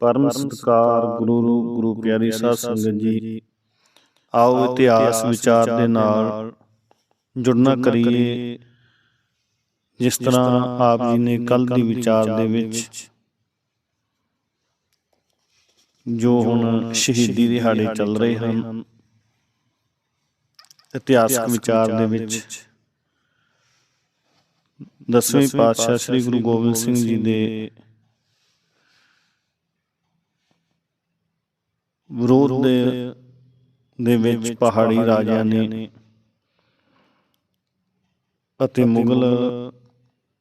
ਪਰਮ ਸਤਕਾਰ ਗੁਰੂ ਰੂਪ ਗੁਰੂ ਪਿਆਰੀ ਸਾਧ ਸੰਗਤ ਜੀ। ਆਓ ਇਤਿਹਾਸ ਵਿਚਾਰ ਦੇ ਨਾਲ ਜੁੜਨਾ ਕਰੀਏ। ਜਿਸ ਤਰ੍ਹਾਂ ਆਪ ਜੀ ਨੇ ਕੱਲ ਦੀ ਵਿਚਾਰ ਦੇ ਵਿੱਚ ਜੋ ਹੁਣ ਸ਼ਹੀਦੀ ਦਿਹਾੜੇ ਚੱਲ ਰਹੇ ਹਨ। ਇਤਿਹਾਸਕ ਵਿਚਾਰ ਦੇ ਵਿੱਚ। ਦਸਵੇਂ ਪਾਤਸ਼ਾਹ ਸ੍ਰੀ ਗੁਰੂ ਗੋਬਿੰਦ ਸਿੰਘ ਜੀ ਦੇ ਵਿਰੋਧ ਦੇ ਦੇ ਵਿੱਚ ਪਹਾੜੀ ਰਾਜਿਆਂ ਨੇ ਅਤੇ ਮੁਗਲ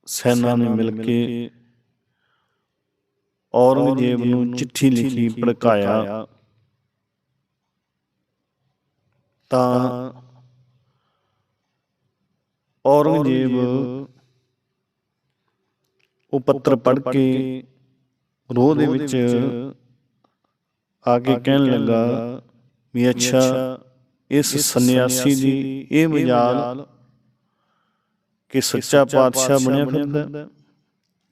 ਸੈਨਾ ਨੇ ਮਿਲ ਕੇ ਔਰੰਗਜ਼ੇਬ ਨੂੰ ਚਿੱਠੀ ਲਿਖੀ, ਭੜਕਾਇਆ। ਤਾਂ ਔਰੰਗਜ਼ੇਬ ਉਹ ਪੱਤਰ ਪੜ੍ਹ ਕੇ ਰੋਹ ਦੇ ਵਿੱਚ ਆ ਕੇ ਕਹਿਣ ਲੱਗਾ ਵੀ ਅੱਛਾ ਇਸ ਸੰਨਿਆਸੀ ਦੀ ਇਹ ਮਜਾਲ ਕਿ ਸੱਚਾ ਪਾਤਸ਼ਾਹ ਬਣਿਆ ਫਿਰਦਾ।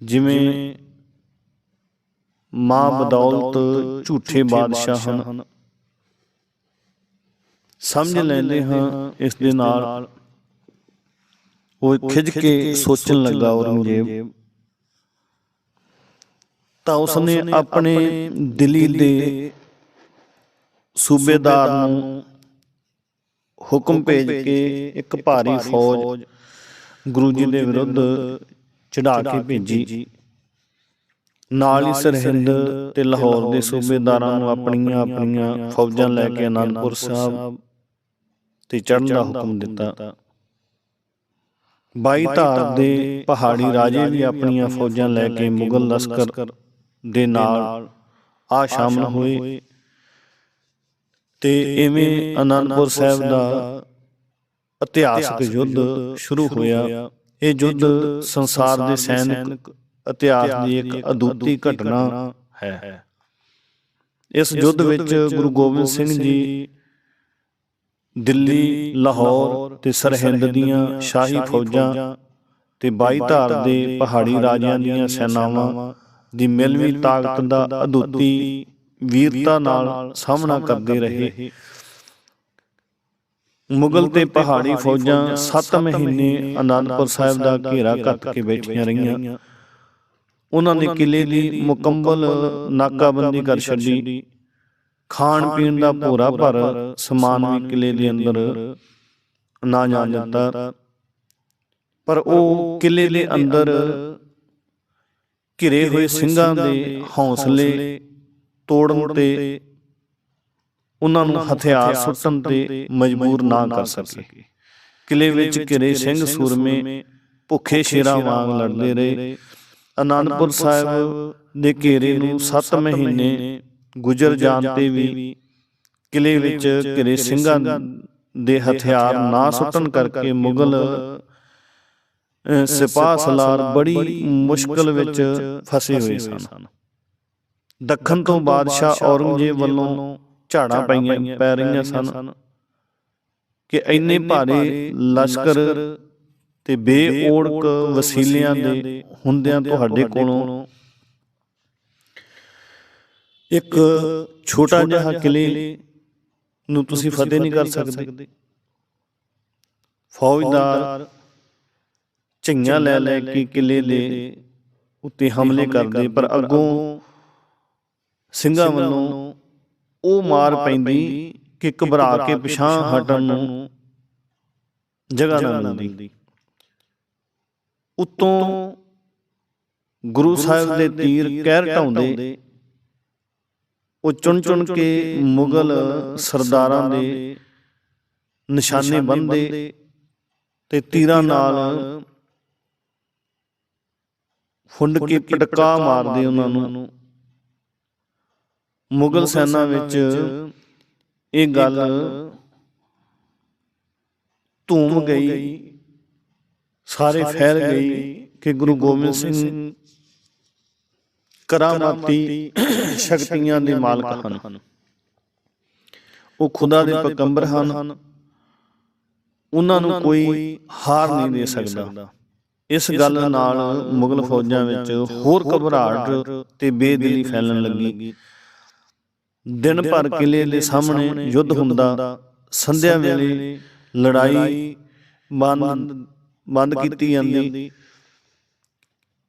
ਜਿਵੇਂ ਮਾਂ ਬਦੌਲਤ ਝੂਠੇ ਬਾਦਸ਼ਾਹ ਹਨ। ਸਮਝ ਲੈਂਦੇ ਹਾਂ ਇਸ ਦੇ ਨਾਲ। ਉਹ ਖਿੱਚ ਕੇ ਸੋਚਣ ਲੱਗਾ ਔਰੰਗਜ਼ੇਬ। ਤਾਂ ਉਸਨੇ ਆਪਣੇ ਦਿੱਲੀ ਦੇ ਸੂਬੇਦਾਰ ਨੂੰ ਹੁਕਮ ਭੇਜ ਕੇ ਇੱਕ ਭਾਰੀ ਫੌਜ ਗੁਰੂ ਜੀ ਦੇ ਵਿਰੁੱਧ ਚੜਾ ਕੇ ਭੇਜੀ। ਨਾਲ ਹੀ ਸਰਹਿੰਦ ਤੇ ਲਾਹੌਰ ਦੇ ਸੂਬੇਦਾਰਾਂ ਨੂੰ ਆਪਣੀਆਂ ਆਪਣੀਆਂ ਫੌਜਾਂ ਲੈ ਕੇ ਅਨੰਦਪੁਰ ਸਾਹਿਬ ਤੇ ਚੜ੍ਹਨ ਦਾ ਹੁਕਮ ਦਿੱਤਾ। ਬਾਈ ਧਾਰ ਦੇ ਪਹਾੜੀ ਰਾਜੇ ਵੀ ਆਪਣੀਆਂ ਫੌਜਾਂ ਲੈ ਕੇ ਮੁਗਲ ਲਸ਼ਕਰ ਦੇ ਨਾਲ ਆ ਸ਼ਾਮਲ ਹੋਏ। ਤੇ ਇਵੇਂ ਅਨੰਦਪੁਰ ਸਾਹਿਬ ਦਾ ਇਤਿਹਾਸਕ ਯੁੱਧ ਸ਼ੁਰੂ ਹੋਇਆ। ਇਹ ਯੁੱਧ ਸੰਸਾਰ ਦੇ ਸੈਨਿਕ ਇਤਿਹਾਸ ਦੀ ਇੱਕ ਅਦੁੱਤੀ ਘਟਨਾ ਹੈ। ਇਸ ਯੁੱਧ ਵਿੱਚ ਗੁਰੂ ਗੋਬਿੰਦ ਸਿੰਘ ਜੀ ਦਿੱਲੀ ਲਾਹੌਰ ਤੇ ਸਰਹਿੰਦ ਦੀਆਂ ਸ਼ਾਹੀ ਫੌਜਾਂ ਤੇ ਬਾਈ ਧਾਰ ਦੇ ਪਹਾੜੀ ਰਾਜਿਆਂ ਦੀਆਂ ਸੈਨਾਵਾਂ ਦੀ ਮਿਲਵੀ ਤਾਕਤ ਦਾ ਅਦੁੱਤੀ ਵੀਰਤਾ ਨਾਲ ਸਾਹਮਣਾ ਕਰਦੇ ਰਹੇ। ਮੁਗਲ ਤੇ ਪਹਾੜੀ ਫੌਜਾਂ 7 ਮਹੀਨੇ ਆਨੰਦਪੁਰ ਸਾਹਿਬ ਦਾ ਘੇਰਾ ਕੱਟ ਕੇ ਬੈਠੀਆਂ ਰਹੀਆਂ। ਉਹਨਾਂ ਨੇ ਕਿਲੇ ਦੀ ਮੁਕੰਮਲ ਨਾਕਾਬੰਦੀ ਕਰ ਛੱਡੀ। ਖਾਣ ਪੀਣ ਦਾ ਭੋਰਾ ਭਰ ਸਮਾਨ ਵੀ ਕਿਲੇ ਦੇ ਅੰਦਰ ਨਾ ਜਾਣ ਦਿੱਤਾ। ਪਰ ਉਹ ਕਿਲੇ ਦੇ ਅੰਦਰ ਘਿਰੇ ਹੋਏ ਸਿੰਘਾਂ ਦੇ ਹੌਸਲੇ ਤੋੜਨ ਤੇ ਉਹਨਾਂ ਨੂੰ ਹਥਿਆਰ ਸੁੱਟਣ ਤੇ ਮਜਬੂਰ ਨਾ ਕਰ ਸਕੇ। ਕਿਲੇ ਵਿੱਚ ਘਿਰੇ ਸਿੰਘ ਸੂਰਮੇ ਭੁੱਖੇ ਸ਼ੇਰਾਂ ਵਾਂਗ ਲੜਦੇ ਰਹੇ। ਆਨੰਦਪੁਰ ਸਾਹਿਬ ਦੇ ਘੇਰੇ ਨੂੰ 7 ਮਹੀਨੇ ਗੁਜ਼ਰ ਜਾਣ ਤੇ ਵੀ ਕਿਲੇ ਵਿੱਚ ਘਿਰੇ ਸਿੰਘਾਂ ਦੇ ਹਥਿਆਰ ਨਾ ਸੁੱਟਣ ਕਰਕੇ ਮੁਗਲ ਸਿਪਾਹ ਸਲਾਰ ਬੜੀ ਮੁਸ਼ਕਲ ਵਿੱਚ ਫਸੇ ਹੋਏ ਸਨ। ਦੱਖਣ ਤੋਂ ਬਾਦਸ਼ਾਹ ਔਰੰਗਜ਼ੇਬ ਵੱਲੋਂ ਝਾੜਾਂ ਪਈਆਂ ਪੈ ਰਹੀਆਂ ਸਨ ਕਿ ਇੰਨੇ ਭਾਰੇ ਲਸ਼ਕਰ ਤੇ ਬੇਓੜਕ ਵਸੀਲਿਆਂ ਦੇ ਹੁੰਦਿਆਂ ਤੁਹਾਡੇ ਕੋਲੋਂ ਇੱਕ ਛੋਟਾ ਜਿਹਾ ਕਿਲੇ ਨੂੰ ਤੁਸੀਂ ਫਤਿਹ ਨਹੀਂ ਕਰ ਸਕਦੇ। ਫੌਜਦਾਰ ਝਈਆਂ ਲੈ ਲੈ ਕੇ ਕਿਲੇ ਦੇ ਉੱਤੇ ਹਮਲੇ ਕਰਦੇ ਪਰ ਅੱਗੋਂ ਸਿੰਘਾਂ ਵੱਲੋਂ ਉਹ ਮਾਰ ਪੈਂਦੀ ਕਿ ਘਬਰਾ ਕੇ ਪਿਛਾਂ ਹਟਣ ਨੂੰ ਜਗ੍ਹਾ ਨਾ ਮਿਲਦੀ। ਉਤੋਂ ਗੁਰੂ ਸਾਹਿਬ ਦੇ ਤੀਰ ਕਹਿਰ ਢਾਉਂਦੇ। ਉਹ ਚੁਣ ਚੁਣ ਕੇ ਮੁਗਲ ਸਰਦਾਰਾਂ ਦੇ ਨਿਸ਼ਾਨੇ ਬੰਨਦੇ ਤੇ ਤੀਰਾਂ ਨਾਲ ਫੁੰਡ ਕੇ ਪਟਕਾ ਮਾਰਦੇ ਉਹਨਾਂ ਨੂੰ। ਮੁਗਲ ਸੈਨਾ ਵਿੱਚ ਇਹ ਗੱਲ ਧੂਮ ਗਈ ਸਾਰੇ ਫੈਲ ਗਈ ਕਿ ਗੁਰੂ ਗੋਬਿੰਦ ਸਿੰਘ ਕਰਾਮਾਤੀ ਸ਼ਕਤੀਆਂ ਦੇ ਮਾਲਕ ਹਨ। ਉਹ ਖੁਦਾ ਦੇ ਪੈਗੰਬਰ ਹਨ। ਉਹਨਾਂ ਨੂੰ ਕੋਈ ਹਾਰ ਨਹੀਂ ਦੇ ਸਕਦਾ। ਇਸ ਗੱਲ ਨਾਲ ਮੁਗਲ ਫੌਜਾਂ ਵਿੱਚ ਹੋਰ ਘਬਰਾਹਟ ਤੇ ਬੇਦਿਲੀ ਫੈਲਣ ਲੱਗੀ। ਦਿਨ ਭਰ ਕਿਲੇ ਦੇ ਸਾਹਮਣੇ ਯੁੱਧ ਹੁੰਦਾ ਸੰਧਿਆ ਵੇਲੇ ਲੜਾਈ ਬੰਦ ਬੰਦ ਕੀਤੀ ਜਾਂਦੀ।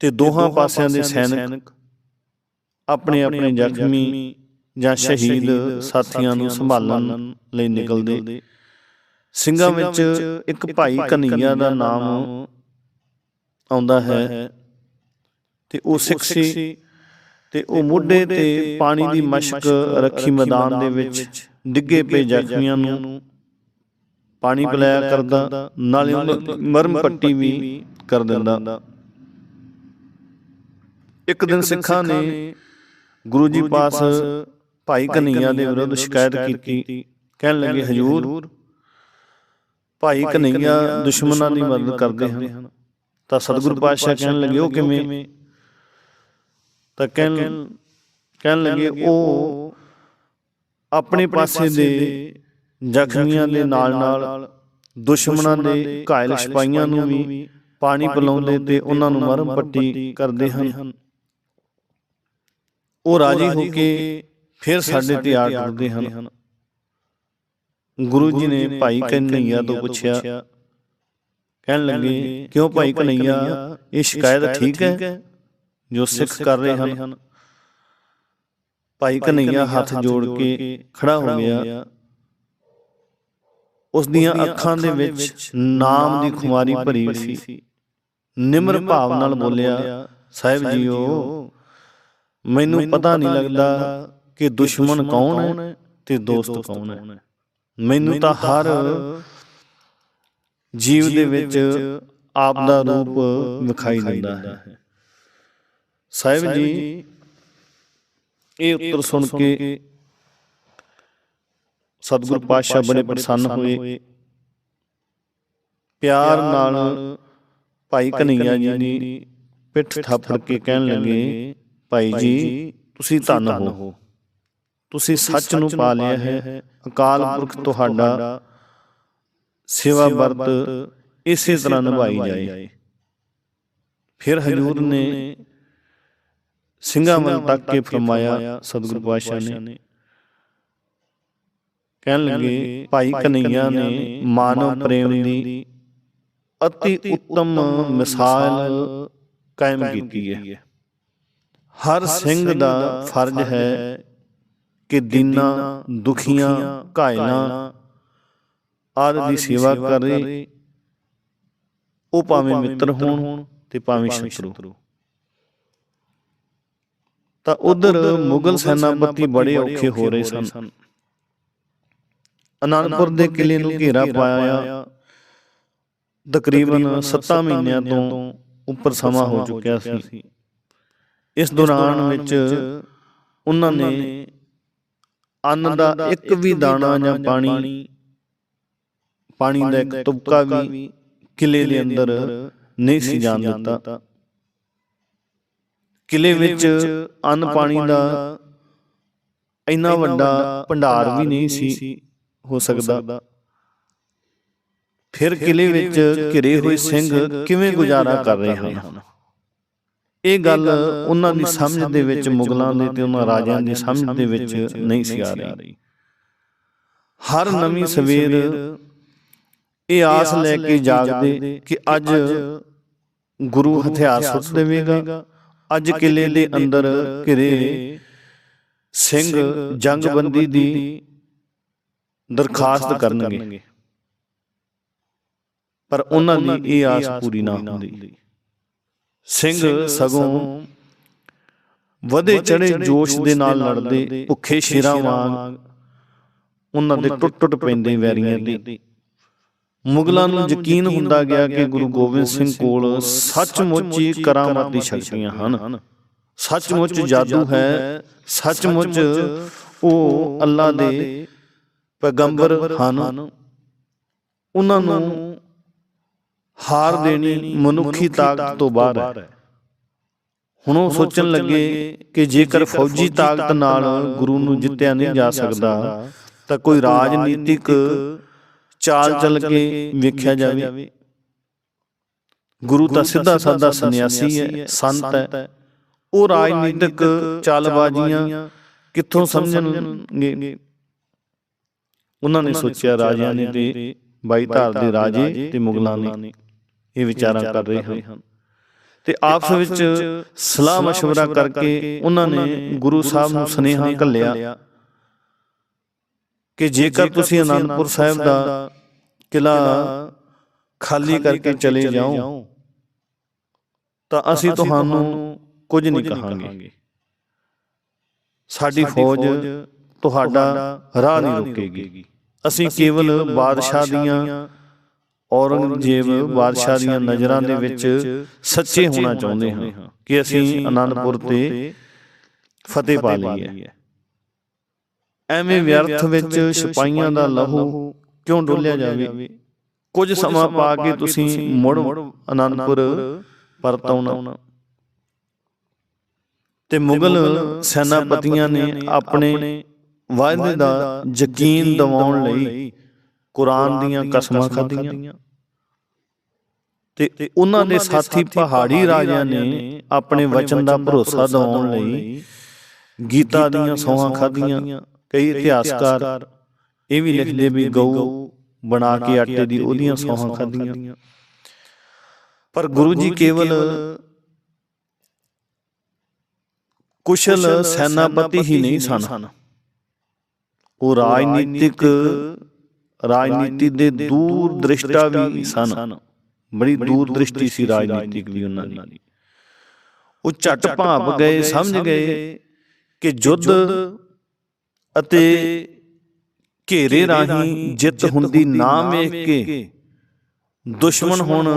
ਤੇ ਦੋਹਾਂ ਪਾਸਿਆਂ ਦੇ ਸੈਨਿਕ ਆਪਣੇ ਆਪਣੇ ਜ਼ਖਮੀ ਜਾਂ ਸ਼ਹੀਦ ਸਾਥੀਆਂ ਨੂੰ ਸੰਭਾਲਣ ਲਈ ਨਿਕਲਦੇ। ਸਿੰਘਾਂ ਵਿੱਚ ਇੱਕ ਭਾਈ ਕਨਈਆ ਦਾ ਨਾਮ ਆਉਂਦਾ ਹੈ ਤੇ ਉਹ ਸਿੱਖ ਸੀ। ਤੇ ਉਹ ਮੋਢੇ ਤੇ ਪਾਣੀ ਦੀ ਮਸ਼ਕ ਰੱਖੀ ਮੈਦਾਨ ਦੇ ਵਿੱਚ ਡਿੱਗੇ ਪਏ ਜ਼ਖਮੀਆਂ ਨੂੰ। ਪਾਣੀ ਪਿਲਾਇਆ ਕਰਦਾ ਨਾਲੇ ਮਰਮ ਪੱਟੀ ਵੀ ਕਰ ਦਿੰਦਾ। ਇੱਕ ਦਿਨ ਸਿੱਖਾਂ ਨੇ ਗੁਰੂ ਜੀ ਪਾਸ ਭਾਈ ਕਨਈਆ ਦੇ ਵਿਰੁੱਧ ਸ਼ਿਕਾਇਤ ਕੀਤੀ। ਕਹਿਣ ਲੱਗੇ ਹਜੂਰ ਭਾਈ ਕਨਈਆ ਦੁਸ਼ਮਣਾਂ ਦੀ ਮਦਦ ਕਰਦੇ ਹਨ। ਤਾਂ ਸਤਿਗੁਰੂ ਪਾਤਸ਼ਾਹ ਕਹਿਣ ਲੱਗੇ ਉਹ ਕਿਵੇਂ? ਤਾਂ ਕਹਿਣ ਕਹਿਣ ਲੱਗੇ ਉਹ ਆਪਣੇ ਪਾਸੇ ਦੇ ਜ਼ਖਮੀਆਂ ਦੇ ਨਾਲ ਨਾਲ ਦੁਸ਼ਮਣਾਂ ਦੇ ਘਾਇਲ ਸਿਪਾਹੀਆਂ ਨੂੰ ਵੀ ਪਾਣੀ ਪਿਲਾਉਂਦੇ ਤੇ ਉਹਨਾਂ ਨੂੰ ਮਰਮ ਪੱਟੀ ਕਰਦੇ ਹਨ। ਉਹ ਰਾਜੀ ਹੋ ਕੇ ਫਿਰ ਸਾਡੇ ਤੇ ਆ ਟੁਰਦੇ ਹਨ। ਗੁਰੂ ਜੀ ਨੇ ਭਾਈ ਕਨਈਆ ਤੋਂ ਪੁੱਛਿਆ। ਕਹਿਣ ਲੱਗੇ ਕਿਉਂ ਭਾਈ ਕਨਈਆ? ਇਹ ਸ਼ਿਕਾਇਤ ਠੀਕ ਹੈ। ਜੋ ਸਿੱਖ ਕਰ ਰਹੇ ਹਨ। ਭਾਈ ਕਨਈਆ ਹੱਥ ਜੋੜ ਕੇ ਖੜਾ ਹੋ ਗਿਆ। ਉਸ ਦੀਆਂ ਅੱਖਾਂ ਦੇ ਵਿੱਚ ਨਾਮ ਦੀ ਖੁਮਾਰੀ ਭਰੀ ਸੀ। ਨਿਮਰ ਭਾਵ ਨਾਲ ਬੋਲਿਆ ਸਾਹਿਬ ਜੀਓ ਮੈਨੂੰ ਪਤਾ ਨਹੀਂ ਲੱਗਦਾ ਕਿ ਦੁਸ਼ਮਣ ਕੌਣ ਹੈ ਤੇ ਦੋਸਤ ਕੌਣ ਹੈ। ਮੈਨੂੰ ਤਾਂ ਹਰ ਜੀਵ ਦੇ ਵਿੱਚ ਆਪ ਦਾ ਰੂਪ ਵਿਖਾਈ ਦਿੰਦਾ ਹੈ। ਸਾਹਿਬ ਜੀ ਇਹ ਉੱਤਰ ਸੁਣ ਕੇ ਸਤਿਗੁਰੂ ਪਾਤਸ਼ਾਹ ਬੜੇ ਪ੍ਰਸੰਨ ਹੋਏ। ਪਿਆਰ ਨਾਲ ਭਾਈ ਕਨਈਆ ਜੀ ਦੀ ਪਿੱਠ ਥਾਪੜ ਕੇ ਕਹਿਣ ਲੱਗੇ ਭਾਈ ਜੀ ਤੁਸੀਂ ਧੰਨ ਹੋ। ਤੁਸੀਂ ਸੱਚ ਨੂੰ ਪਾ ਲਿਆ ਹੈ। ਅਕਾਲ ਪੁਰਖ ਤੁਹਾਡਾ ਸੇਵਾ ਵਰਤ ਇਸੇ ਤਰ੍ਹਾਂ ਨਿਭਾਈ ਜਾਏ। ਫਿਰ ਹਜੂਰ ਨੇ ਸਿੰਘਾਂ ਵੱਲ ਤੱਕ ਕੇ ਫਰਮਾਇਆ ਸਤਿਗੁਰੂ ਪਾਤਸ਼ਾਹ ਨੇ। ਕਹਿਣ ਲੱਗੇ ਭਾਈ ਕਨਈਆ ਨੇ ਮਾਨਵ ਪ੍ਰੇਮ ਦੀ ਅਤੀ ਉੱਤਮ ਮਿਸਾਲ ਕਾਇਮ ਕੀਤੀ ਹੈ। ਹਰ ਸਿੰਘ ਦਾ ਫਰਜ਼ ਹੈ ਕਿ ਦੀਨਾਂ ਦੁਖੀਆਂ ਘਾਇਲਾਂ ਆਦਿ ਦੀ ਸੇਵਾ ਕਰੇ ਉਹ ਭਾਵੇਂ ਮਿੱਤਰ ਹੋਣ ਤੇ ਭਾਵੇਂ ਸ਼ਤਰੂ। ਤਾਂ ਉਧਰ ਮੁਗਲ ਸੈਨਾਪਤੀ ਬੜੇ ਔਖੇ ਹੋ ਰਹੇ ਸਨ। ਅਨੰਦਪੁਰ ਦੇ ਕਿਲੇ ਨੂੰ ਘੇਰਾ ਪਾਇਆ ਤਕਰੀਬਨ 7 ਮਹੀਨਿਆਂ ਤੋਂ ਉੱਪਰ ਸਮਾਂ ਹੋ ਚੁੱਕਿਆ ਸੀ। ਇਸ ਦੌਰਾਨ ਵਿੱਚ ਉਹਨਾਂ ਨੇ ਅੰਨ ਦਾ ਇੱਕ ਵੀ ਦਾਣਾ ਜਾਂ ਪਾਣੀ ਪਾਣੀ ਦਾ ਇੱਕ ਤੁਪਕਾ ਵੀ ਕਿਲੇ ਦੇ ਅੰਦਰ ਨਹੀਂ ਸੀ ਜਾਣ ਦਿੱਤਾ। ਕਿਲੇ ਵਿੱਚ ਅੰਨ ਪਾਣੀ ਦਾ ਇੰਨਾ ਵੱਡਾ ਭੰਡਾਰ ਵੀ ਨਹੀਂ ਸੀ ਹੋ ਸਕਦਾ। ਫਿਰ ਕਿਲੇ ਵਿੱਚ ਘਿਰੇ ਹੋਏ ਸਿੰਘ ਕਿਵੇਂ ਗੁਜ਼ਾਰਾ ਕਰ ਰਹੇ ਹਨ? ਇਹ ਗੱਲ ਉਹਨਾਂ ਦੀ ਸਮਝ ਦੇ ਵਿੱਚ ਮੁਗਲਾਂ ਦੇ ਤੇ ਉਹਨਾਂ ਰਾਜਿਆਂ ਦੀ ਸਮਝ ਦੇ ਵਿੱਚ ਨਹੀਂ ਸੀ ਆ ਰਹੀ। ਹਰ ਨਵੀਂ ਸਵੇਰ ਇਹ ਆਸ ਲੈ ਕੇ ਜਾਗਦੇ ਕਿ ਅੱਜ ਗੁਰੂ ਹਥਿਆਰ ਸੁੱਟ ਦੇਵੇਗਾ। ਅੱਜ ਕਿਲੇ ਦੇ ਅੰਦਰ ਘਿਰੇ ਸਿੰਘ ਜੰਗਬੰਦੀ ਦੀ ਦਰਖਾਸਤ ਕਰਨਗੇ। ਪਰ ਉਹਨਾਂ ਦੀ ਇਹ ਆਸ ਪੂਰੀ ਨਾ ਹੁੰਦੀ। ਸਿੰਘ ਸਗੋਂ ਵਧੇ ਚੜੇ ਜੋਸ਼ ਦੇ ਨਾਲ ਲੜਦੇ ਭੁੱਖੇ ਸ਼ੇਰਾਂ ਵਾਂਗ ਉਹਨਾਂ ਦੇ ਟੁੱਟ ਟੁੱਟ ਪੈਂਦੇ ਵੈਰੀਆਂ ਤੇ ਮੁਗਲਾਂ ਨੂੰ ਯਕੀਨ ਹੁੰਦਾ ਗਿਆ ਕਿ ਗੁਰੂ ਗੋਬਿੰਦ ਸਿੰਘ ਕੋਲ ਸੱਚਮੁੱਚ ਹੀ ਕਰਾਮਾਤੀ ਸ਼ਕਤੀਆਂ ਹਨ। ਸੱਚਮੁੱਚ ਜਾਦੂ ਹੈ। ਸੱਚਮੁੱਚ ਉਹ ਅੱਲਾ ਦੇ ਪੈਗੰਬਰ ਹਨ। ਉਹਨਾਂ ਨੂੰ ਹਾਰ ਦੇਣੀ ਮਨੁੱਖੀ ਤਾਕਤ ਤੋਂ ਬਾਹਰ ਹੈ। ਹੁਣ ਉਹ ਸੋਚਣ ਲੱਗੇ ਕਿ ਜੇਕਰ ਫੌਜੀ ਤਾਕਤ ਨਾਲ ਗੁਰੂ ਨੂੰ ਜਿੱਤਿਆ ਨਹੀਂ ਜਾ ਸਕਦਾ ਤਾਂ ਕੋਈ ਰਾਜਨੀਤਿਕ ਚਾਲ ਚੱਲ ਕੇ ਵੇਖਿਆ ਜਾਵੇ ਗੁਰੂ ਤਾਂ ਸਿੱਧਾ ਸਾਦਾ ਸੰਨਿਆਸੀ ਹੈ ਸੰਤ ਹੈ ਉਹ ਰਾਜਨੀਤਿਕ ਚਾਲਬਾਜ਼ੀਆਂ ਕਿੱਥੋਂ ਸਮਝਣਗੇ ਉਹਨਾਂ ਨੇ ਸੋਚਿਆ ਰਾਜਿਆਂ ਨੇ ਤੇ ਬਾਈ ਧਾਰ ਦੇ ਰਾਜੇ ਤੇ ਮੁਗਲਾਂ ਨੇ ਇਹ ਵਿਚਾਰਾਂ ਕਰ ਰਹੇ ਹਨ ਤੇ ਆਪਸ ਵਿੱਚ ਸਲਾਹ مشورہ ਕਰਕੇ ਉਹਨਾਂ ਨੇ ਗੁਰੂ ਸਾਹਿਬ ਨੂੰ ਸੁਨੇਹਾ ਘੱਲਿਆ ਕਿ ਜੇਕਰ ਤੁਸੀਂ ਅਨੰਦਪੁਰ ਸਾਹਿਬ ਦਾ ਕਿਲਾ ਖਾਲੀ ਕਰਕੇ ਚਲੇ ਜਾਓ ਤਾਂ ਅਸੀਂ ਤੁਹਾਨੂੰ ਕੁਝ ਨਹੀਂ ਕਹਾਂਗੇ। ਸਾਡੀ ਫੌਜ ਤੁਹਾਡਾ ਰਾਹ ਨਹੀਂ ਰੋਕੇਗੀ। ਅਸੀਂ ਕੇਵਲ ਬਾਦਸ਼ਾਹ ਦੀਆਂ ਔਰੰਗਜ਼ੇਬ ਬਾਦਸ਼ਾਹ ਦੀਆਂ ਨਜ਼ਰਾਂ ਦੇ ਵਿੱਚ ਸੱਚੇ ਹੋਣਾ ਚਾਹੁੰਦੇ ਹਾਂ ਕਿ ਅਸੀਂ ਆਨੰਦਪੁਰ ਤੇ ਫਤਿਹ ਪਾ ਲਈ ਹੈ ਐਵੇਂ ਵਿਅਰਥ ਵਿੱਚ ਸਿਪਾਹੀਆਂ ਦਾ ਲਹੂ ਕਿਉਂ ਡੋਲਿਆ ਜਾਵੇ? ਕੁਝ ਸਮਾਂ ਪਾ ਕੇ ਤੁਸੀਂ ਮੁੜ ਆਨੰਦਪੁਰ ਪਰਤ ਆਉਣਾ ਤੇ ਮੁਗਲ ਸੈਨਾਪਤੀਆਂ ਨੇ ਆਪਣੇ ਵਾਅਦੇ ਦਾ ਯਕੀਨ ਦਿਵਾਉਣ ਲਈ ਕੁਰਾਨ ਦੀਆਂ ਕਸਮਾਂ ਖਾਧੀਆਂ। ਤੇ ਉਹਨਾਂ ਦੇ ਸਾਥੀ ਪਹਾੜੀ ਰਾਜਿਆਂ ਨੇ ਆਪਣੇ ਵਚਨ ਦਾ ਭਰੋਸਾ ਦਿਵਾਉਣ ਲਈ ਗੀਤਾ ਦੀਆਂ ਸੌਹਾਂ ਖਾਧੀਆਂ। ਕਈ ਇਤਿਹਾਸਕਾਰ ਇਹ ਵੀ ਲਿਖਦੇ ਵੀ ਗਊ ਬਣਾ ਕੇ ਆਟੇ ਦੀ ਉਹਦੀਆਂ ਸੌਹਾਂ ਖਾਧੀਆਂ। ਪਰ ਗੁਰੂ ਜੀ ਕੇਵਲ ਕੁਸ਼ਲ ਸੈਨਾਪਤੀ ਹੀ ਨਹੀਂ ਸਨ। ਉਹ ਰਾਜਨੀਤਿਕ ਰਾਜਨੀਤੀ ਦੇ ਦੂਰ ਦ੍ਰਿਸ਼ਟਾ ਵੀ ਸਨ। ਬੜੀ ਦੂਰ ਦ੍ਰਿਸ਼ਟੀ ਸੀ ਰਾਜਨੀਤਿਕ ਵੀ ਉਹਨਾਂ ਦੀ। ਉਹ ਝਟ ਭਾਪ ਗਏ ਸਮਝ ਗਏ ਕਿ ਜੁੱਧ ਅਤੇ ਘੇਰੇ ਰਾਹੀਂ ਜਿੱਤ ਹੁੰਦੀ ਨਾ ਵੇਖ ਕੇ ਦੁਸ਼ਮਣ ਹੁਣ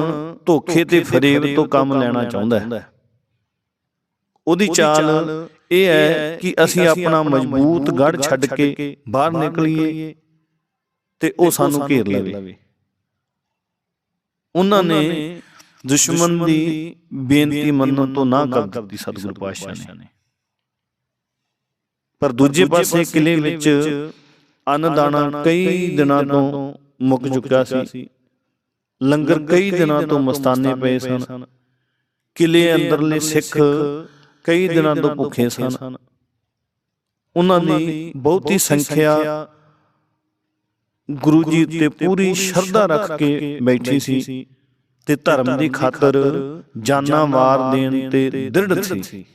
ਧੋਖੇ ਤੇ ਫਰੇਬ ਤੋਂ ਕੰਮ ਲੈਣਾ ਚਾਹੁੰਦਾ ਹੈ। ਉਹਦੀ ਚਾਲ ਇਹ ਹੈ ਕਿ ਅਸੀਂ ਆਪਣਾ ਮਜ਼ਬੂਤ ਗੜ ਛੱਡ ਕੇ ਬਾਹਰ ਨਿਕਲੀਏ ਤੇ ਉਹ ਸਾਨੂੰ ਘੇਰ ਲਵੇ। ਉਹਨਾਂ ਨੇ ਦੁਸ਼ਮਣ ਦੀ ਬੇਨਤੀ ਮੰਨਣ ਤੋਂ ਨਾ ਕਰ ਦਿੱਤੀ ਸਤਿਗੁਰੂ ਪਾਤਸ਼ਾਹ ਨੇ। ਪਰ ਦੂਜੇ ਪਾਸੇ ਕਿਲੇ ਵਿੱਚ ਅੰਨ ਦਾਣਾ ਕਈ ਦਿਨਾਂ ਤੋਂ ਮੁੱਕ ਚੁੱਕਾ ਸੀ। ਲੰਗਰ ਕਈ ਦਿਨਾਂ ਤੋਂ ਮਸਤਾਨੇ ਪਏ ਸਨ। ਕਿਲੇ ਅੰਦਰਲੇ ਸਿੱਖ ਕਈ ਦਿਨਾਂ ਤੋਂ ਭੁੱਖੇ ਸਨ। ਉਹਨਾਂ ਦੀ ਬਹੁਤੀ ਸੰਖਿਆ ਗੁਰੂ ਜੀ ਤੇ ਪੂਰੀ ਸ਼ਰਧਾ ਰੱਖ ਕੇ ਬੈਠੀ ਸੀ। ਤੇ ਧਰਮ ਦੀ ਖਾਤਰ ਜਾਨਾਂ ਵਾਰ ਦੇਣ ਤੇ ਦ੍ਰਿੜ ਸੀ।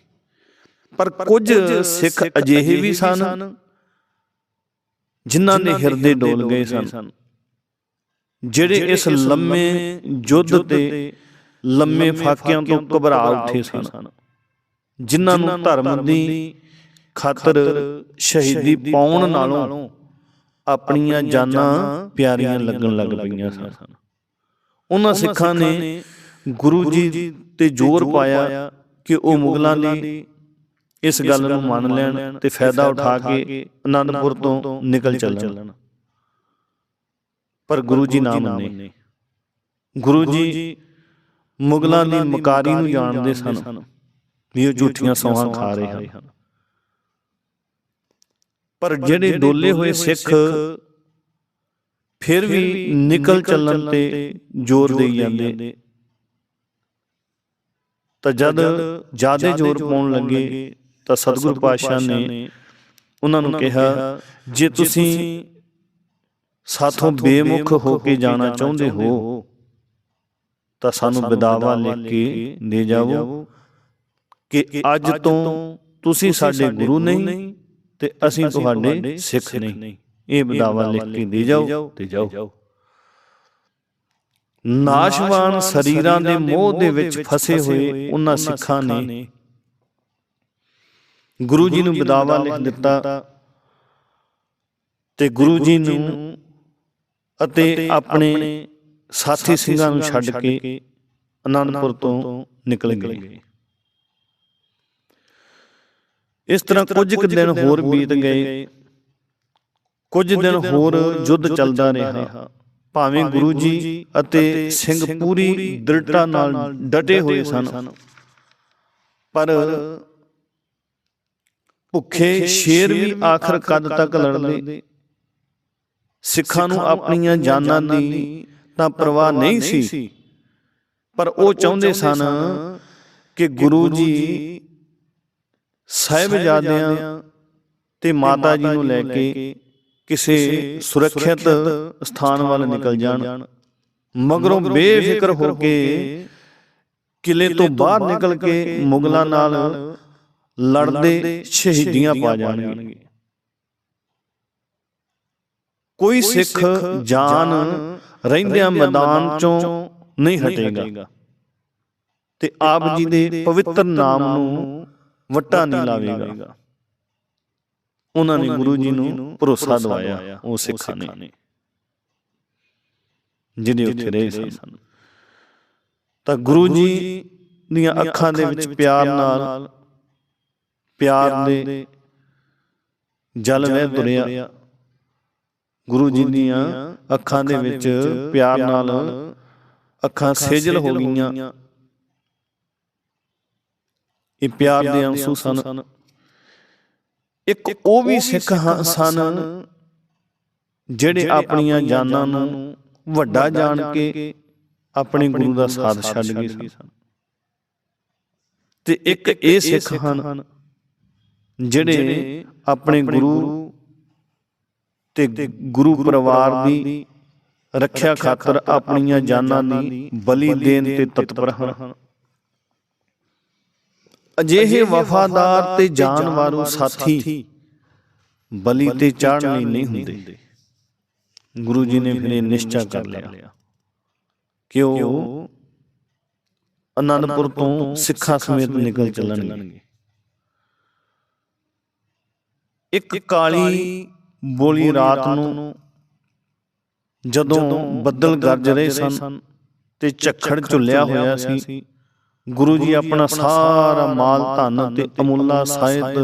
ਪਰ ਕੁਝ ਸਿੱਖ ਅਜਿਹੇ ਵੀ ਸਨ ਜਿਨ੍ਹਾਂ ਦੇ ਹਿਰਦੇ ਡੋਲ ਗਏ ਸਨ। ਜਿਹੜੇ ਇਸ ਲੰਮੇ ਯੁੱਧ ਤੇ ਲੰਮੇ ਫਾਕਿਆਂ ਤੋਂ ਘਬਰਾ ਉੱਠੇ ਸਨ। ਜਿਨ੍ਹਾਂ ਨੂੰ ਧਰਮ ਦੀ ਖਾਤਰ ਸ਼ਹੀਦੀ ਪਾਉਣ ਨਾਲੋਂ ਆਪਣੀਆਂ ਜਾਨਾਂ ਪਿਆਰੀਆਂ ਲੱਗਣ ਲੱਗ ਪਈਆਂ ਸਨ। ਉਹਨਾਂ ਸਿੱਖਾਂ ਨੇ ਗੁਰੂ ਜੀ ਤੇ ਜ਼ੋਰ ਪਾਇਆ ਕਿ ਉਹ ਮੁਗਲਾਂ ਦੀ ਇਸ ਗੱਲ ਨੂੰ ਮੰਨ ਲੈਣ ਤੇ ਫਾਇਦਾ ਉਠਾ ਕੇ ਆਨੰਦਪੁਰ ਤੋਂ ਨਿਕਲ ਚੱਲਣ। ਪਰ ਗੁਰੂ ਜੀ ਨਾ ਮੰਨੇ। ਗੁਰੂ ਜੀ ਮੁਗਲਾਂ ਦੀ ਮਕਾਰੀ ਨੂੰ ਜਾਣਦੇ ਸਨ। ਵੀ ਉਹ ਝੂਠੀਆਂ ਸੌਹਾਂ ਖਾ ਰਹੇ ਹਨ। ਪਰ ਜਿਹੜੇ ਡੋਲੇ ਹੋਏ ਸਿੱਖ ਫਿਰ ਵੀ ਨਿਕਲ ਚੱਲਣ ਤੇ ਜ਼ੋਰ ਦੇਈ ਜਾਂਦੇ। ਤਾਂ ਜਦ ਜ਼ਿਆਦਾ ਜ਼ੋਰ ਪਾਉਣ ਲੱਗੇ ਤਾਂ ਸਤਿਗੁਰੂ ਪਾਤਸ਼ਾਹ ਨੇ ਉਹਨਾਂ ਨੂੰ ਕਿਹਾ ਜੇ ਤੁਸੀਂ ਸਾਥੋਂ ਬੇਮੁਖ ਹੋ ਕੇ ਜਾਣਾ ਚਾਹੁੰਦੇ ਹੋ ਤਾਂ ਸਾਨੂੰ ਵਿਦਾਵਾ ਲਿਖ ਕੇ ਦੇ ਜਾਵੋ ਕਿ ਅੱਜ ਤੋਂ ਤੁਸੀਂ ਸਾਡੇ ਗੁਰੂ ਨਹੀਂ ਤੇ ਅਸੀਂ ਤੁਹਾਡੇ ਸਿੱਖ ਨਹੀਂ। ਇਹ ਵਿਦਾਵਾ ਲਿਖ ਕੇ ਦੇ ਜਾਓ ਤੇ ਜਾਓ। ਨਾਸ਼ਵਾਨ ਸਰੀਰਾਂ ਦੇ ਮੋਹ ਦੇ ਵਿੱਚ ਫਸੇ ਹੋਏ ਉਹਨਾਂ ਸਿੱਖਾਂ ਨੇ ਗੁਰੂ ਜੀ ਨੂੰ ਵਿਦਾਵਾ ਲਿਖ ਦਿੱਤਾ ਤੇ ਗੁਰੂ ਜੀ ਨੂੰ ਅਤੇ ਆਪਣੇ ਸਾਥੀ ਸਿੰਘਾਂ ਨੂੰ ਛੱਡ ਕੇ ਆਨੰਦਪੁਰ ਤੋਂ ਨਿਕਲ ਗਏ। ਇਸ ਤਰ੍ਹਾਂ ਕੁਝ ਕੁ ਦਿਨ ਹੋਰ ਬੀਤ ਗਏ। ਕੁਝ ਦਿਨ ਹੋਰ ਯੁੱਧ ਚੱਲਦਾ ਰਿਹਾ। ਭਾਵੇਂ ਗੁਰੂ ਜੀ ਅਤੇ ਸਿੰਘ ਪੂਰੀ ਦ੍ਰਿੜਤਾ ਨਾਲ ਡਟੇ ਹੋਏ ਸਨ। ਪਰ ਭੁੱਖੇ ਸ਼ੇਰ ਵੀ ਆਖਰ ਕਦ ਤੱਕ ਲੜਦੇ ਸਿੱਖਾਂ ਨੂੰ ਆਪਣੀਆਂ ਜਾਨਾਂ ਦੀ ਤਾਂ ਪਰਵਾਹ ਨਹੀਂ ਸੀ। ਪਰ ਉਹ ਚਾਹੁੰਦੇ ਸਨ ਕਿ ਗੁਰੂ ਜੀ ਸਾਹਿਬਜ਼ਾਦਿਆਂ ਤੇ ਮਾਤਾ ਜੀ ਨੂੰ ਲੈ ਕੇ ਕਿਸੇ ਸੁਰੱਖਿਅਤ ਸਥਾਨ ਵੱਲ ਨਿਕਲ ਜਾਣ। ਮਗਰੋਂ ਬੇਫਿਕਰ ਹੋ ਕੇ ਕਿਲੇ ਤੋਂ ਬਾਹਰ ਨਿਕਲ ਕੇ ਮੁਗਲਾਂ ਨਾਲ ਲੜਦੇ ਸ਼ਹੀਦੀਆਂ ਪਾ ਜਾਣਗੇ। ਕੋਈ ਸਿੱਖ ਜਾਨ ਰਹਿੰਦਿਆਂ ਮੈਦਾਨ ਚੋਂ ਨਹੀਂ ਹਟੇਗਾ। ਤੇ ਆਪ ਜੀ ਦੇ ਪਵਿੱਤਰ ਨਾਮ ਨੂੰ ਵਟਾ ਨਹੀਂ ਲਾਵੇਗਾ। ਉਹਨਾਂ ਨੇ ਗੁਰੂ ਜੀ ਨੂੰ ਭਰੋਸਾ ਦਿਵਾਇਆ ਉਹ ਸਿੱਖਾਂ ਨੇ। ਜਿਹੜੇ ਉੱਥੇ ਰਹੇ ਸਨ। ਤਾਂ ਗੁਰੂ ਜੀ ਦੀਆਂ ਅੱਖਾਂ ਦੇ ਵਿੱਚ ਪਿਆਰ ਨਾਲ ਪਿਆਰ ਦੇ ਜਲ ਵਹਿ ਤੁਰਿਆ ਗੁਰੂ ਜੀ ਦੀਆਂ ਅੱਖਾਂ ਦੇ ਵਿੱਚ ਪਿਆਰ ਨਾਲ ਅੱਖਾਂ ਸੇਜਲ ਹੋ ਗਈਆਂ। ਇਹ ਪਿਆਰ ਦੇ ਅੰਸੂ ਸਨ। ਇੱਕ ਉਹ ਵੀ ਸਿੱਖ ਸਨ ਜਿਹੜੇ ਆਪਣੀਆਂ ਜਾਨਾਂ ਨੂੰ ਵੱਡਾ ਜਾਣ ਕੇ ਆਪਣੇ ਗੁਰੂ ਦਾ ਸਾਥ ਛੱਡ ਗਏ ਸਨ। ਤੇ ਇੱਕ ਇਹ ਸਿੱਖ ਹਨ ਜਿਹੜੇ ਆਪਣੇ ਗੁਰੂ ਤੇ ਗੁਰੂ ਪਰਿਵਾਰ ਦੀ ਰੱਖਿਆ ਖਾਤਰ ਆਪਣੀਆਂ ਜਾਨਾਂ ਦੀ ਬਲੀ ਦੇਣ ਤੇ ਤਤਪਰ ਹਨ। ਅਜਿਹੇ ਵਫਾਦਾਰ ਤੇ ਜਾਨਵਾਰੂ ਸਾਥੀ ਬਲੀ ਤੇ ਚੜ੍ਹਨ ਲਈ ਨਹੀਂ ਹੁੰਦੇ। ਗੁਰੂ ਜੀ ਨੇ ਫਿਰ ਇਹ ਨਿਸ਼ਚਾ ਕਰ ਲਿਆ। ਕਿ ਉਹ ਅਨੰਦਪੁਰ ਤੋਂ ਸਿੱਖਾਂ ਸਮੇਤ ਨਿਕਲ ਚੱਲਣਗੇ। ਇੱਕ ਕਾਲੀ ਬੋਲੀ ਰਾਤ ਨੂੰ ਜਦੋਂ ਬੱਦਲ ਗਰਜ ਰਹੇ ਸਨ ਤੇ ਝੱਖੜ ਝੁੱਲਿਆ ਹੋਇਆ ਸੀ ਗੁਰੂ ਜੀ ਆਪਣਾ ਸਾਰਾ ਮਾਲ ਧਨ ਤੇ ਅਮੁੱਲਾ ਸਾਹਿਤ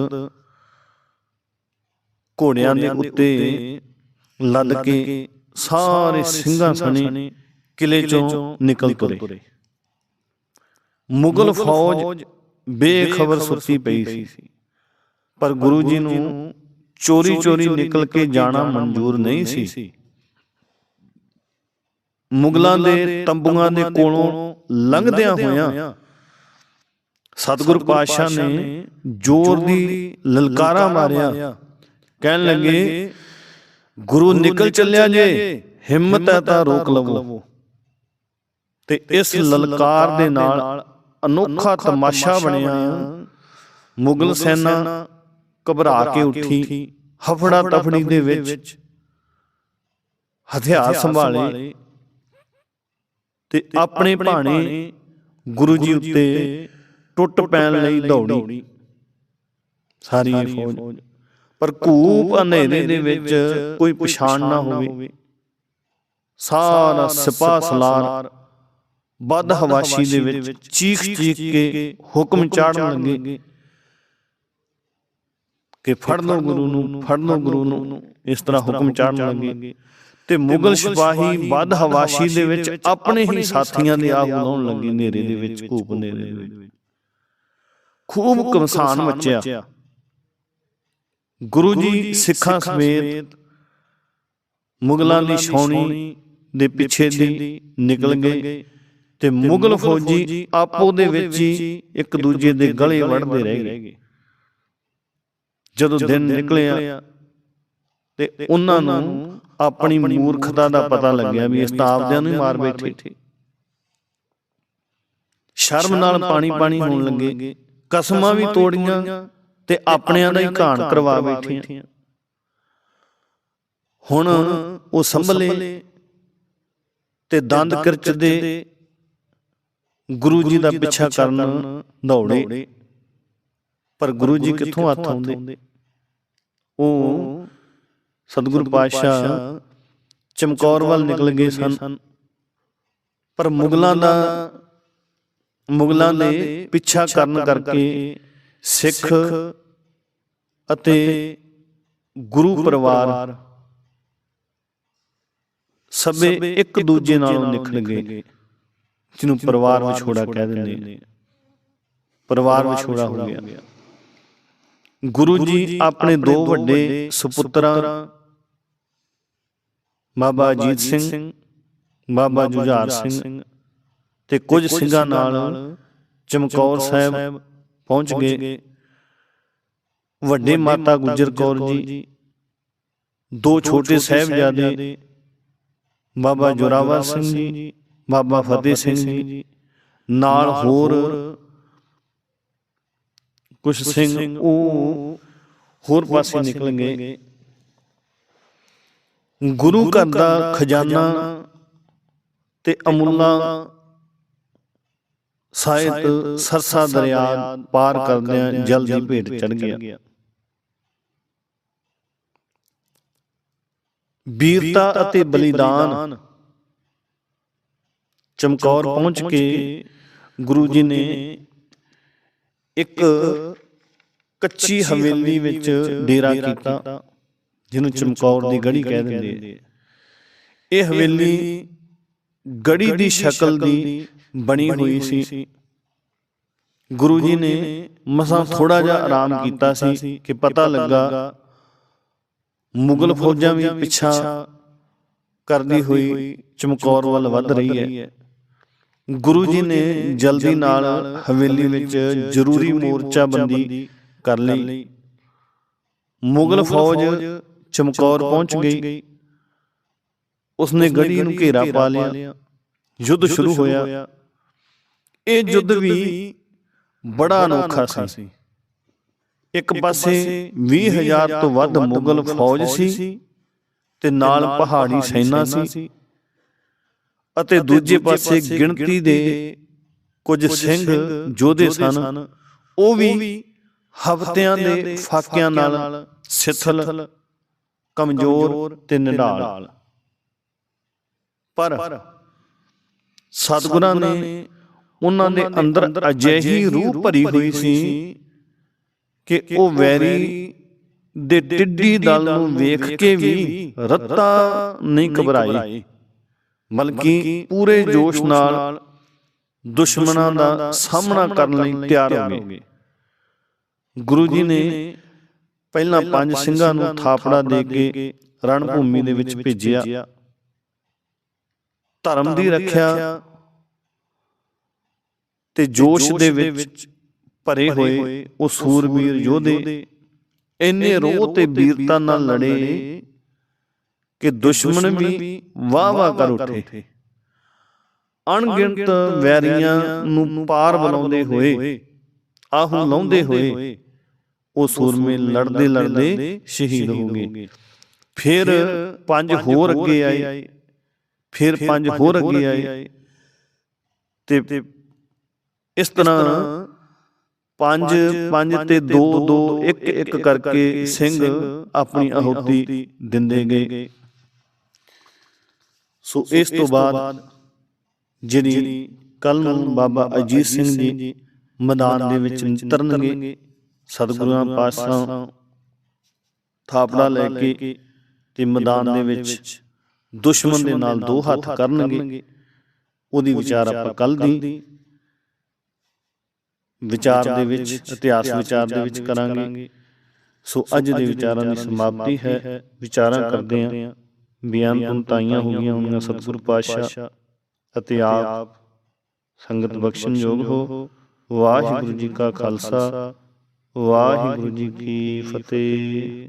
ਘੋੜਿਆਂ ਦੇ ਉੱਤੇ ਲੱਦ ਕੇ ਸਾਰੇ ਸਿੰਘਾਂ ਸਣੇ ਕਿਲੇ ਚੋਂ ਨਿਕਲ ਤੁਰੇ। ਮੁਗਲ ਫੌਜ ਬੇਖਬਰ ਸੁੱਤੀ ਪਈ ਸੀ। ਪਰ ਗੁਰੂ ਜੀ ਨੂੰ ਚੋਰੀ ਚੋਰੀ ਨਿਕਲ ਕੇ ਜਾਣਾ ਮਨਜ਼ੂਰ ਨਹੀਂ ਸੀ। ਮੁਗਲਾਂ ਦੇ ਤੰਬੂਆਂ ਦੇ ਕੋਲੋਂ ਲੰਘਦਿਆਂ ਹੋਇਆਂ ਸਤਿਗੁਰ ਪਾਤਸ਼ਾਹ ਨੇ ਜ਼ੋਰ ਦੀ ਲਲਕਾਰਾ ਮਾਰਿਆ। ਕਹਿਣ ਲੱਗੇ ਗੁਰੂ ਨਿਕਲ ਚੱਲਿਆ ਜੇ ਹਿੰਮਤ ਹੈ ਤਾਂ ਰੋਕ ਲਵੋ। ਤੇ ਇਸ ਲਲਕਾਰ ਦੇ ਨਾਲ ਅਨੋਖਾ ਤਮਾਸ਼ਾ ਬਣਿਆ। ਮੁਗਲ ਸੈਨਾ ਘਬਰਾ ਕੇ ਉੱਠੀ ਹਫੜਾ ਤਫੜੀ ਦੇ ਵਿੱਚ ਹਥਿਆਰ ਸੰਭਾਲੇ। ਤੇ ਆਪਣੇ ਭਾਣੇ ਗੁਰੂ ਜੀ ਉੱਤੇ ਟੁੱਟ ਪੈਣ ਲਈ ਦੌੜੀ। ਸਾਰੀ ਫੌਜ। ਪਰ ਘੂਪ ਹਨੇਰੇ ਦੇ ਵਿੱਚ ਕੋਈ ਪਛਾਣ ਨਾ ਹੋਵੇ। ਸਾਰਾ ਸਿਪਾਹ ਸਲਾਰ ਬਦ ਹਵਾਸ਼ੀ ਦੇ ਵਿੱਚ ਚੀਖ ਚੀਖ ਕੇ ਹੁਕਮ ਚਾੜਨ ਲੱਗੇ। ਕਿ ਫੜ ਲਓ ਗੁਰੂ ਨੂੰ ਫੜ ਲਓ ਗੁਰੂ ਨੂੰ ਇਸ ਤਰ੍ਹਾਂ ਹੁਕਮ ਚਾੜਨ ਲੱਗੇ। ਤੇ ਮੁਗਲ ਸਿਪਾਹੀ ਬਦ ਹਵਾਸ਼ੀ ਦੇ ਵਿੱਚ ਆਪਣੇ ਹੀ ਸਾਥੀਆਂ ਦੇ ਆਹ ਲਾਉਣ ਲੱਗੇ ਹਨੇਰੇ ਦੇ ਵਿੱਚ ਘੂਪ ਹਨੇਰੇ ਦੇ ਵਿੱਚ। ਖੂਬ ਕਮਸਾਨ ਮਚਿਆ। ਗੁਰੂ ਜੀ ਸਿੱਖਾਂ ਸਮੇਤ ਮੁਗਲਾਂ ਦੀ ਛਾਉਣੀ ਦੇ ਪਿੱਛੇ ਦੀ ਨਿਕਲ ਗਏ। ਤੇ ਮੁਗਲ ਫੌਜੀ ਆਪੋ ਦੇ ਵਿੱਚ ਹੀ ਇੱਕ ਦੂਜੇ ਦੇ ਗਲੇ ਵੜਦੇ ਰਹਿ ਗਏ। ਜਦੋਂ ਦਿਨ ਨਿਕਲਿਆ ਤੇ ਉਹਨਾਂ ਨੂੰ ਆਪਣੀ ਮੂਰਖਤਾ ਦਾ ਪਤਾ ਲੱਗਿਆ ਵੀ ਇਸ ਤਾਂ ਆਪਦਿਆਂ ਨੂੰ ਹੀ ਮਾਰ ਬੈਠੇ। ਸ਼ਰਮ ਨਾਲ ਪਾਣੀ ਪਾਣੀ ਹੋਣ ਲੱਗੇ। ਕਸਮਾਂ ਵੀ ਤੋੜੀਆਂ ਤੇ ਆਪਣਿਆਂ ਦਾ ਹੀ ਘਾਣ ਕਰਵਾ ਬੈਠੀਆਂ। ਹੁਣ ਉਹ ਸੰਭਲੇ ਤੇ ਦੰਦ ਕਿਰਚਦੇ ਗੁਰੂ ਜੀ ਦਾ ਪਿੱਛਾ ਕਰਨ ਦੌੜੇ। ਪਰ ਗੁਰੂ ਜੀ ਕਿੱਥੋਂ ਹੱਥ ਆਉਂਦੇ? ਉਹ ਸਤਿਗੁਰੂ ਪਾਤਸ਼ਾਹ ਚਮਕੌਰ ਵੱਲ ਨਿਕਲ ਗਏ ਸਨ। ਪਰ ਮੁਗਲਾਂ ਦਾ ਮੁਗਲਾਂ ਦੇ ਪਿੱਛਾ ਕਰਨ ਕਰਕੇ ਸਿੱਖ ਅਤੇ ਗੁਰੂ ਪਰਿਵਾਰ ਸਭੇ ਇੱਕ ਦੂਜੇ ਨਾਲੋਂ ਨਿਕਲ ਗਏ। ਜਿਹਨੂੰ ਪਰਿਵਾਰ ਵਿਛੋੜਾ ਕਹਿ ਦਿੰਦੇ ਨੇ ਪਰਿਵਾਰ ਵਿਛੋੜਾ ਹੋ ਗਿਆ। ਗੁਰੂ ਜੀ ਆਪਣੇ ਦੋ ਵੱਡੇ ਸੁਪੁੱਤਰਾਂ ਬਾਬਾ ਅਜੀਤ ਸਿੰਘ ਬਾਬਾ ਜੁਝਾਰ ਸਿੰਘ ਤੇ ਕੁਝ ਸਿੰਘਾਂ ਨਾਲ ਚਮਕੌਰ ਸਾਹਿਬ ਪਹੁੰਚ ਗਏ। ਵੱਡੇ ਮਾਤਾ ਗੁਜਰ ਕੌਰ ਜੀ ਦੋ ਛੋਟੇ ਸਾਹਿਬਜ਼ਾਦੇ ਬਾਬਾ ਜੋਰਾਵਰ ਸਿੰਘ ਜੀ ਬਾਬਾ ਫਤਿਹ ਸਿੰਘ ਜੀ ਨਾਲ ਹੋਰ ਕੁਝ ਸਿੰਘ ਉਹ ਹੋਰ ਪਾਸੇ ਨਿਕਲ ਗਏ ਗੁਰੂ ਘਰ ਦਾ ਖਜ਼ਾਨਾ ਤੇ ਅਮੁੱਲਾ ਸਾਹਿਤ ਸਰਸਾ ਦਰਿਆ ਪਾਰ ਕਰਦਿਆਂ ਜਲਦੀ ਭੇਟ ਚੜ ਗਿਆ। ਵੀਰਤਾ ਅਤੇ ਬਲੀਦਾਨ। ਚਮਕੌਰ ਪਹੁੰਚ ਕੇ ਗੁਰੂ ਜੀ ਨੇ ਇੱਕ ਕੱਚੀ ਹਵੇਲੀ ਵਿੱਚ ਡੇਰਾ ਕੀਤਾ ਜਿਹਨੂੰ ਚਮਕੌਰ ਦੀ ਗੜੀ ਕਹਿ ਦਿੰਦੇ। ਆ ਇਹ ਹਵੇਲੀ ਗੜੀ ਦੀ ਸ਼ਕਲ ਦੀ ਬਣੀ ਹੋਈ ਸੀ। ਗੁਰੂ ਜੀ ਨੇ ਮਸਾਂ ਥੋੜਾ ਜਿਹਾ ਆਰਾਮ ਕੀਤਾ ਸੀ ਕਿ ਪਤਾ ਲੱਗਾ ਮੁਗਲ ਫੌਜਾਂ ਵੀ ਪਿੱਛਾ ਕਰਦੀ ਹੋਈ ਚਮਕੌਰ ਵੱਲ ਵੱਧ ਰਹੀ ਹੈ। ਗੁਰੂ ਜੀ ਨੇ ਜਲਦੀ ਨਾਲ ਹਵੇਲੀ ਵਿੱਚ ਜ਼ਰੂਰੀ ਮੋਰਚਾਬੰਦੀ ਕਰ ਲਈ। ਮੁਗਲ ਫੌਜ ਚਮਕੌਰ ਪਹੁੰਚ ਗਈ। ਉਸਨੇ ਗੜੀ ਨੂੰ ਘੇਰਾ ਪਾ ਲਿਆ। ਯੁੱਧ ਸ਼ੁਰੂ ਹੋਇਆ। ਇਹ ਯੁੱਧ ਵੀ ਬੜਾ ਅਨੋਖਾ ਸੀ। ਇੱਕ ਪਾਸੇ 20000 ਤੋਂ ਵੱਧ ਮੁਗਲ ਫੌਜ ਸੀ ਤੇ ਨਾਲ ਪਹਾੜੀ ਸੈਨਾ ਸੀ। ਅਤੇ ਦੂਜੇ ਪਾਸੇ ਗਿਣਤੀ ਦੇ ਕੁਝ ਸਿੰਘ ਯੋਧੇ ਸਨ। ਉਹ ਵੀ ਹਫ਼ਤਿਆਂ ਦੇ ਫਾਕਿਆਂ ਨਾਲ ਸਿਥਲ ਕਮਜ਼ੋਰ ਤੇ ਨਿਢਾਲ ਪਰ ਸਤਿਗੁਰਾਂ ਨੇ ਉਹਨਾਂ ਦੇ ਅੰਦਰ ਅਜਿਹੀ ਰੂਹ ਭਰੀ ਹੋਈ ਸੀ ਕਿ ਉਹ ਵੈਰੀ ਦੇ ਟਿੱਡੀ ਦਲ ਨੂੰ ਵੇਖ ਕੇ ਵੀ ਰੱਤਾ ਨਹੀਂ ਘਬਰਾਈ। ਬਲਕਿ ਪੂਰੇ ਜੋਸ਼ ਨਾਲ ਦੁਸ਼ਮਣਾਂ ਦਾ ਸਾਹਮਣਾ ਕਰਨ ਲਈ ਤਿਆਰ ਹੋ ਗਏ ਗੁਰੂ ਜੀ ਨੇ ਪਹਿਲਾਂ ਪੰਜ ਸਿੰਘਾਂ ਨੂੰ ਥਾਪੜਾ ਦੇ ਕੇ ਰਣ ਭੂਮੀ ਦੇ ਵਿੱਚ ਭੇਜਿਆ। ਧਰਮ ਦੀ ਰੱਖਿਆ ਤੇ ਜੋਸ਼ ਦੇ ਵਿੱਚ ਭਰੇ ਹੋਏ ਉਹ ਸੂਰਬੀਰ ਯੋਧੇ। ਇੰਨੇ ਰੋਹ ਤੇ ਵੀਰਤਾ ਨਾਲ ਲੜੇ। ਕਿ ਦੁਸ਼ਮਣ ਵੀ ਵਾਹ ਵਾਹ ਕਰ ਉੱਠੇ। ਅਣਗਿਣਤ ਵੈਰੀਆਂ ਨੂੰ ਪਾਰ ਬੁਲਾਉਂਦੇ ਹੋਏ ਆਹੂ ਲਾਉਂਦੇ ਹੋਏ ਉਹ ਸੂਰਮੇ ਲੜਦੇ ਲੜਦੇ ਸ਼ਹੀਦ ਹੋ ਗਏ ਫਿਰ ਪੰਜ ਹੋਰ ਅੱਗੇ ਆਏ। ਫਿਰ ਪੰਜ ਹੋਰ ਅੱਗੇ ਆਏ। ਤੇ ਇਸ ਤਰ੍ਹਾਂ ਪੰਜ ਪੰਜ ਤੇ ਦੋ ਦੋ ਇੱਕ ਇੱਕ ਕਰਕੇ ਸਿੰਘ ਆਪਣੀ ਆਹੁਤੀ ਦਿੰਦੇ ਗਏ। ਸੋ ਇਸ ਤੋਂ ਬਾਅਦ ਜਿਹੜੀ ਕੱਲ ਨੂੰ ਬਾਬਾ ਅਜੀਤ ਸਿੰਘ ਜੀ ਮੈਦਾਨ ਦੇ ਵਿੱਚ ਉਤਰਨਗੇ ਸਤਿਗੁਰਾਂ ਪਾਸਾਂ ਥਾਪੜਾ ਲੈ ਕੇ ਤੇ ਮੈਦਾਨ ਦੇ ਵਿੱਚ ਦੁਸ਼ਮਣ ਦੇ ਨਾਲ ਦੋ ਹੱਥ ਕਰਨਗੇ। ਉਹਦੀ ਵਿਚਾਰ ਆਪਾਂ ਕੱਲ ਦੀ ਵਿਚਾਰ ਦੇ ਵਿੱਚ ਇਤਿਹਾਸ ਵਿਚਾਰ ਦੇ ਵਿੱਚ ਕਰਾਂਗੇ। ਸੋ ਅੱਜ ਦੇ ਵਿਚਾਰਾਂ ਦੀ ਸਮਾਪਤੀ ਹੈ। ਵਿਚਾਰਾਂ ਕਰਦੇ ਆਂ ਬਿਆਨ ਤੁੰਤਾਈਆਂ ਹੋ ਗਈਆਂ ਹੋਣੀਆਂ ਸਤਿਗੁਰੂ ਪਾਤਸ਼ਾਹ ਅਤੇ ਆਪ ਸੰਗਤ ਬਖਸ਼ਣ ਯੋਗ ਹੋ। ਵਾਹਿਗੁਰੂ ਜੀ ਕਾ ਖਾਲਸਾ। ਵਾਹਿਗੁਰੂ ਜੀ ਕੀ ਫਤਿਹ।